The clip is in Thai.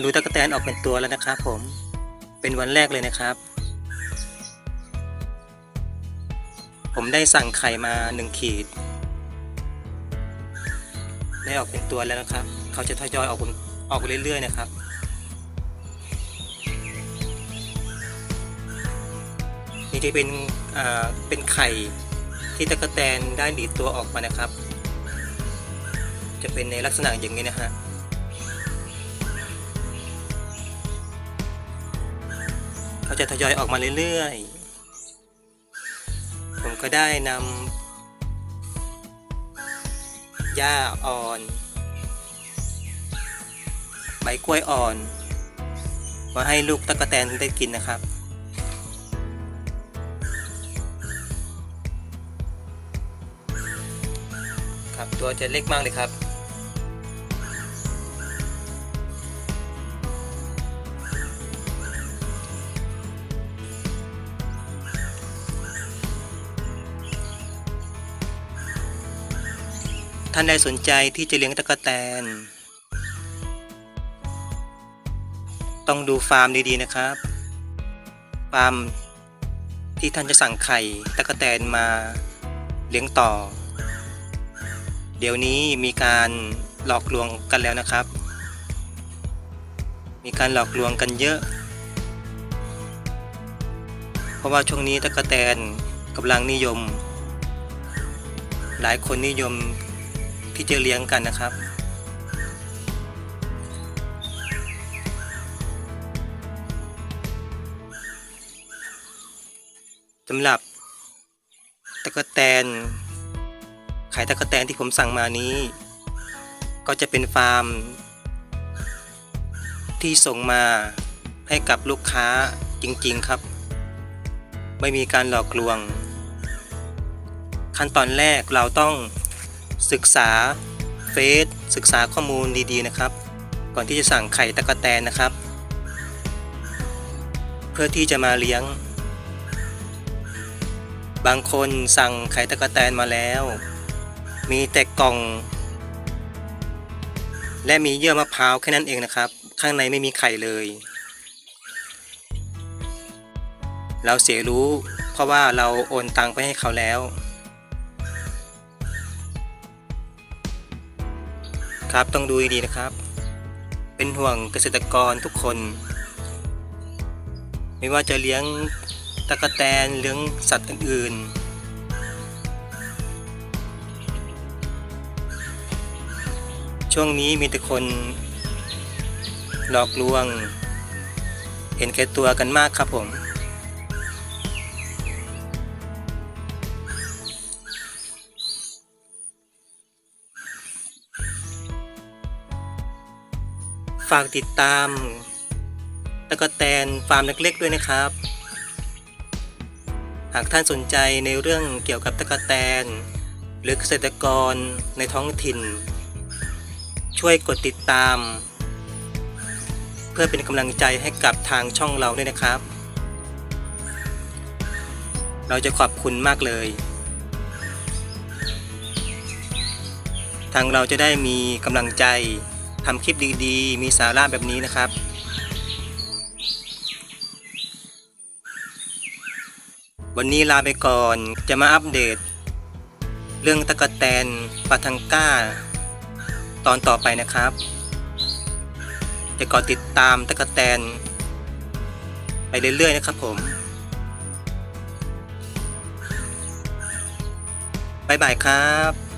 ดูตะกแตนออกเป็นตัวแล้วนะครับผมเป็นวันแรกเลยนะครับ ผมได้สั่งไข่มาหนึ่งขีด ได้ออกเป็นตัวแล้วนะครับ เขาจะทยอยออกเป็นออกเรื่อยๆนะครับนี่จะเป็นอ่าเป็นไข่ที่ตะกแตนได้ดีดตัวออกมานะครับ จะเป็นในลักษณะอย่างนี้นะฮะ เขาจะทยอยออกมาเรื่อยๆ ผมก็ได้นำหญ้าอ่อน ใบกล้วยอ่อน มาให้ลูกตะกแตนได้กินนะครับครับตัวจะเล็กมากเลยครับ ท่านใดสนใจที่จะเลี้ยงตะกแตน ต้องดูฟาร์มดีๆนะครับ ฟาร์มที่ท่านจะสั่งไข่ตะกแตนมาเลี้ยงต่อ เดี๋ยวนี้มีการหลอกลวงกันแล้วนะครับ มีการหลอกลวงกันเยอะ เพราะว่าช่วงนี้ตะกแตนกำลังนิยม หลายคนนิยม ที่จะเลี้ยงกันนะครับ สำหรับตะกแตนไข่ตะกแตนที่ผมสั่งมานี้ ก็จะเป็นฟาร์ม ที่ส่งมาให้กับลูกค้าจริงๆครับ ไม่มีการหลอกลวง ขั้นตอนแรกเราต้อง ศึกษาเฟซศึกษาข้อมูลดีๆนะครับ ก่อนที่จะสั่งไข่ตะกะแตนนะครับ เพื่อที่จะมาเลี้ยง บางคนสั่งไข่ตะกะแตนมาแล้ว มีแต่กล่อง และมีเยื่อมะพร้าวแค่นั้นเองนะครับ ข้างในไม่มีไข่เลย เราเสียรู้เพราะว่าเราโอนตังไปให้เขาแล้ว ครับต้องดูดีนะครับ เป็นห่วงเกษตรกรทุกคน ไม่ว่าจะเลี้ยงตะกะแตนเลี้ยงสัตว์อื่นๆ ช่วงนี้มีแต่คนหลอกลวง เห็นแก่ตัวกันมากครับผม ฝากติดตามตะกแตนฟาร์มเล็กๆด้วยนะครับ หากท่านสนใจในเรื่องเกี่ยวกับตะกแตน หรือเกษตรกรในท้องถิ่น ช่วยกดติดตาม เพื่อเป็นกำลังใจให้กับทางช่องเราด้วยนะครับ เราจะขอบคุณมากเลยทางเราจะได้มีกำลังใจ ทำคลิปดีๆ มีสาระแบบนี้นะครับ วันนี้ลาไปก่อนจะมาอัปเดต เรื่องตะกะแตนปาทังก้า ตอนต่อไปนะครับ จะกอติดตามตะกะแตน ไปเรื่อยๆนะครับผมบ๊ายบายครับ